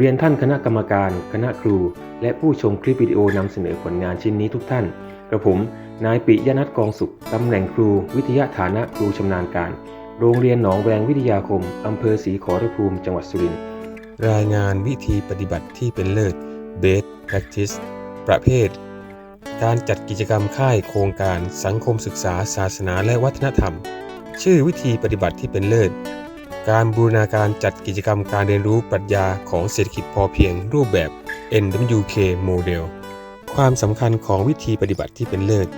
เรียนท่านคณะกรรมการ คณะครู และผู้ชมคลิปวิดีโอนำเสนอผลงานชิ้นนี้ทุกท่าน กระผม นายปิยนัทกองสุข ตำแหน่งครู วิทยาฐานะครูชำนาญการ โรงเรียนหนองแวงวิทยาคม อำเภอศรีขอรภูมิ จังหวัดสุรินทร์ รายงานวิธีปฏิบัติที่เป็นเลิศ Best Practice ประเภท การจัดกิจกรรมค่ายโครงการ สังคมศึกษา ศาสนาและวัฒนธรรม ชื่อวิธีปฏิบัติที่เป็นเลิศ การบูรณาการจัดกิจกรรมการเรียนรู้ปรัชญาของเศรษฐกิจพอเพียงรูปแบบ NWK Model ความสำคัญของวิธีปฏิบัติที่เป็นเลิศ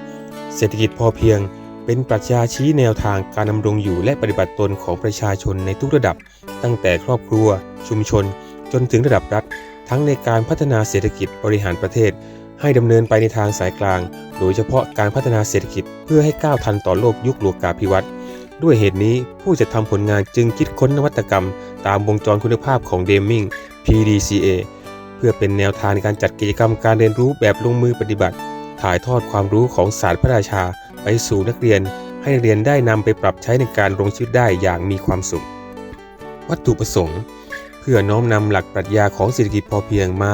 เศรษฐกิจพอเพียง เป็นปรัชญาชี้แนวทางการดำรงอยู่และปฏิบัติตนของประชาชนในทุกระดับ ตั้งแต่ครอบครัว ชุมชน จนถึงระดับรัฐ ทั้งในการพัฒนาเศรษฐกิจบริหารประเทศ ให้ดำเนินไปในทางสายกลาง โดยเฉพาะการพัฒนาเศรษฐกิจเพื่อให้ก้าวทันต่อโลกยุคโลกาภิวัตน์ ด้วยเหตุนี้ผู้จัดทำผลงานจึงคิดค้นนวัตกรรม ตามวงจรคุณภาพของเดมมิง PDCA เพื่อเป็นแนวทางในการจัดกิจกรรมการเรียนรู้แบบลงมือปฏิบัติ ถ่ายทอดความรู้ของศาสตร์พระราชา ไปสู่นักเรียน ให้เรียนได้นำไปปรับใช้ในการลงชีวิตได้อย่างมีความสุข วัตถุประสงค์ เพื่อน้อมนำหลักปรัชญาของเศรษฐกิจพอเพียงมา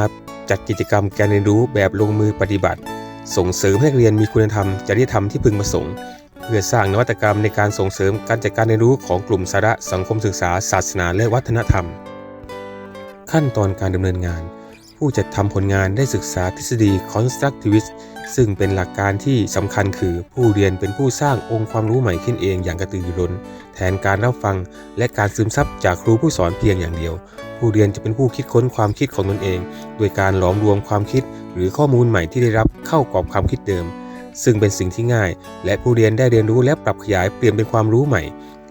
จัดกิจกรรมการเรียนรู้แบบลงมือปฏิบัติ ส่งเสริมให้นักเรียนมีคุณธรรมจริยธรรมที่พึงประสงค์ พื่อสร้างนวัตกรรมในการส่งเสริมการจัดการเรียนรู้ของกลุ่มสาระสังคมศึกษา ศาสนาและวัฒนธรรม ขั้นตอนการดำเนินงาน ผู้จัดทำผลงานได้ศึกษาทฤษฎี constructivist ซึ่งเป็นหลักการที่สำคัญคือผู้เรียนเป็นผู้สร้างองค์ความรู้ใหม่ขึ้นเองอย่างกระตือรือร้น แทนการรับฟังและการซึมซับจากครูผู้สอนเพียงอย่างเดียว ผู้เรียนจะเป็นผู้คิดค้นความคิดของตนเอง โดยการหลอมรวมความคิด หรือข้อมูลใหม่ที่ได้รับเข้ากรอบความคิดเดิม ซึ่งเป็นสิ่งที่ง่าย และผู้เรียนได้เรียนรู้และปรับขยายเปลี่ยนเป็นความรู้ใหม่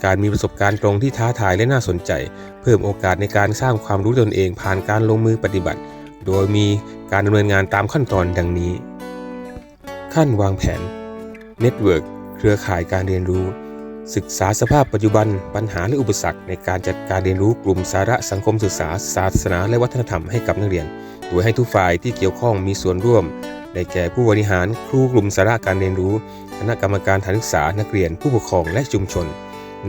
การมีประสบการณ์ตรงที่ท้าทายและน่าสนใจ เพิ่มโอกาสในการสร้างความรู้ตนเองผ่านการลงมือปฏิบัติ โดยมีการดำเนินงานตามขั้นตอนดังนี้ ขั้นวางแผน Network เครือข่ายการเรียนรู้ ศึกษาสภาพปัจจุบัน ปัญหาและอุปสรรคในการจัดการเรียนรู้กลุ่มสาระสังคมศึกษา ศาสนา และวัฒนธรรมให้กับนักเรียน โดยให้ทุกฝ่ายที่เกี่ยวข้องมีส่วนร่วม ได้แก่ผู้บริหารครูกลุ่มสาระการเรียนรู้ คณะกรรมการฐานศึกษานักเรียนผู้ปกครองและชุมชน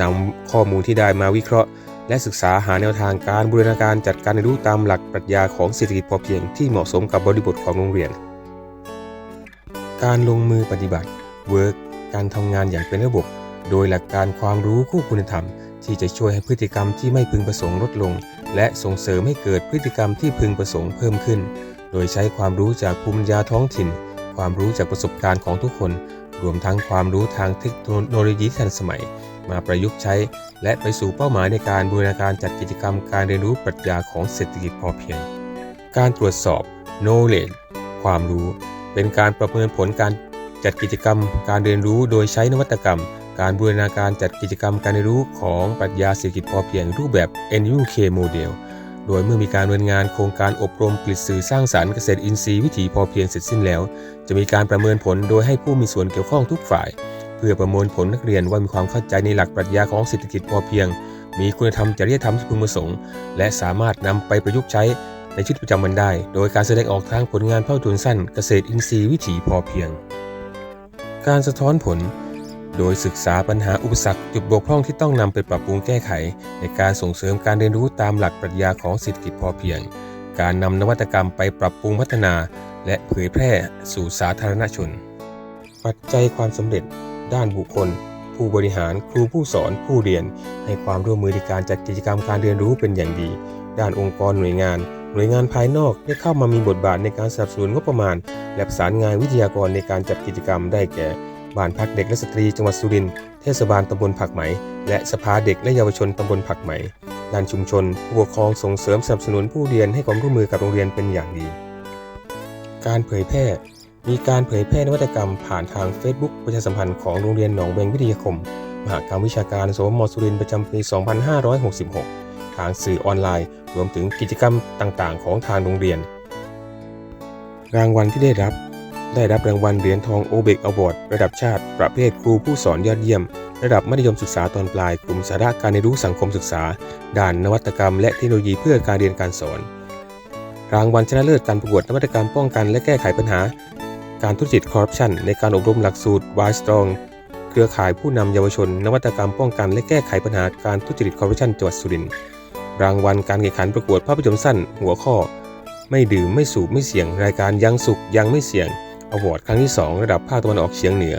นำข้อมูลที่ได้มาวิเคราะห์ และศึกษาหาแนวทางการบูรณาการจัดการเรียนรู้ตามหลักปรัชญาของเศรษฐกิจพอเพียงที่เหมาะสมกับบริบทของโรงเรียน การลงมือปฏิบัติ Work การทำงานอย่างเป็นระบบ โดยหลักการความรู้คู่คุณธรรม ที่จะช่วยให้พฤติกรรมที่ไม่พึงประสงค์ลดลง และส่งเสริมให้เกิดพฤติกรรมที่พึงประสงค์เพิ่มขึ้น โดยใช้ความรู้จากภูมิปัญญาท้องถิ่น ความรู้จากประสบการณ์ของทุกคน รวมทั้งความรู้ทางเทคโนโลยีทันสมัย มาประยุกต์ใช้ และไปสู่เป้าหมายในการบูรณาการจัดกิจกรรมการเรียนรู้ปรัชญาของเศรษฐกิจพอเพียง การตรวจสอบ knowledge ความรู้ เป็นการประเมินผลการจัดกิจกรรม การเรียนรู้โดยใช้นวัตกรรม การบูรณาการจัดกิจกรรมการเรียนรู้ของปรัชญาเศรษฐกิจพอเพียงรูปแบบ NUK Model โดยเมื่อมีการดำเนินงานโครงการอบรมผลิตสื่อสร้างสารรค์เกษตรอินทรีย์วิถีพอเพียงเสร็จสิ้นแล้ว จะมีการประเมินผลโดยให้ผู้มีส่วนเกี่ยวข้องทุกฝ่าย เพื่อประมวลผลนักเรียนว่ามีความเข้าใจในหลักปรัชญาของเศรษฐกิจพอเพียง มีคุณธรรมจริยธรรมที่พึงประสงค์และสามารถนำไปประยุกต์ใช้ในชีวิตประจำวันได้ โดยการแสดงออกทางผลงานภาพยนตร์สั้น เกษตรอินทรีย์วิถีพอเพียง การสะท้อนผล โดยศึกษาปัญหาอุปสรรคจุดบกพร่องที่ต้องนำไปปรับปรุงแก้ไข ในการส่งเสริมการเรียนรู้ตามหลักปรัชญาของเศรษฐกิจพอเพียง การนำนวัตกรรมไปปรับปรุงพัฒนา และเผยแพร่สู่สาธารณชน ปัจจัยความสำเร็จ ด้านบุคคล ผู้บริหารครูผู้สอนผู้เรียน ให้ความร่วมมือในการจัดกิจกรรมการเรียนรู้เป็นอย่างดี ด้านองค์กรหน่วยงาน หน่วยงานภายนอกได้เข้ามามีบทบาทในการสนับสนุนงบประมาณ และประสานงานวิทยากรในการจัดกิจกรรมได้แก่ บ้านพักเด็กและสตรีจังหวัดสุรินทร์เทศบาลตำบลผักไหม และสภาเด็กและเยาวชนตำบลผักไหมด้านชุมชนผู้ปกครองส่งเสริมสนับสนุนผู้เรียนให้ความร่วมมือกับโรงเรียนเป็นอย่างดี การเผยแพร่ มีการเผยแพร่นวัตกรรมผ่านทาง Facebook ประชาสัมพันธ์ของโรงเรียนหนองแวงวิทยาคม มหากรรมวิชาการสวมสุรินทร์ประจำปี 2566 ทางสื่อออนไลน์ รวมถึงกิจกรรมต่างๆ ของทางโรงเรียน รางวัลที่ได้รับ ได้รับรางวัลเหรียญทองโอเบกอวอร์ดระดับชาติ ประเภทครูผู้สอนยอดเยี่ยม ระดับมัธยมศึกษาตอนปลายกลุ่มสาระการเรียนรู้สังคมศึกษา ด่านนวัตกรรม และเทคโนโลยีเพื่อการเรียนการสอน รางวัลชนะเลิศการประกวดนวัตกรรมป้องกันและแก้ไขปัญหา การทุจริตคอร์รัปชันในการอบรมหลักสูตรไวสตรองเครือข่ายผู้นำเยาวชน นวัตกรรมป้องกันและแก้ไขปัญหาการทุจริตคอร์รัปชันจังหวัดสุรินทร์รางวัลการแข่งขันประกวดภาพยนตร์สั้น หัวข้อ ไม่ดื่มไม่สูบไม่เสี่ยงรายการยังสุขยังไม่เสี่ยง บอร์ดครั้งที่ 2 ระดับภาคตะวันออกเฉียงเหนือ